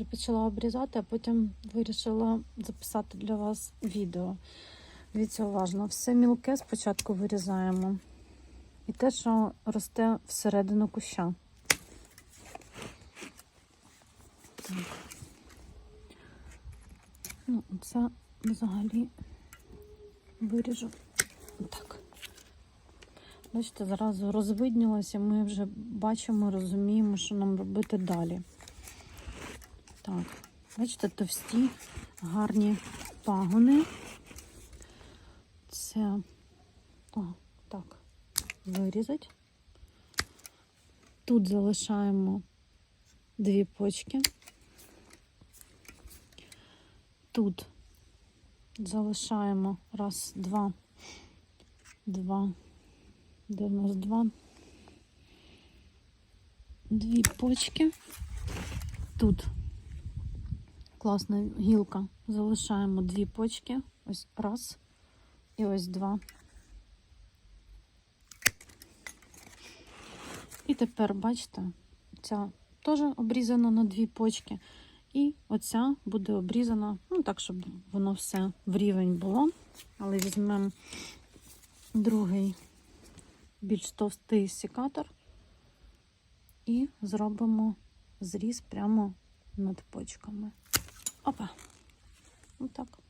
Вже почала обрізати, а потім вирішила записати для вас відео. Дивіться уважно, все мілке спочатку вирізаємо. І те, що росте всередину куща. Так. Ну, це взагалі виріжу так. Бачите, зразу розвиднілося, ми вже бачимо, розуміємо, що нам робити далі. Так, бачите, товсті, гарні пагони. Це о, так, вирізати. Тут залишаємо дві почки. Тут залишаємо раз, два, два, де в нас два, дві почки. Тут класна гілка. Залишаємо дві почки. Ось раз і ось два. І тепер, бачите, ця теж обрізана на дві почки. І оця буде обрізана, ну так, щоб воно все в рівень було. Але візьмемо другий більш товстий секатор і зробимо зріз прямо над почками. Opa, um toca.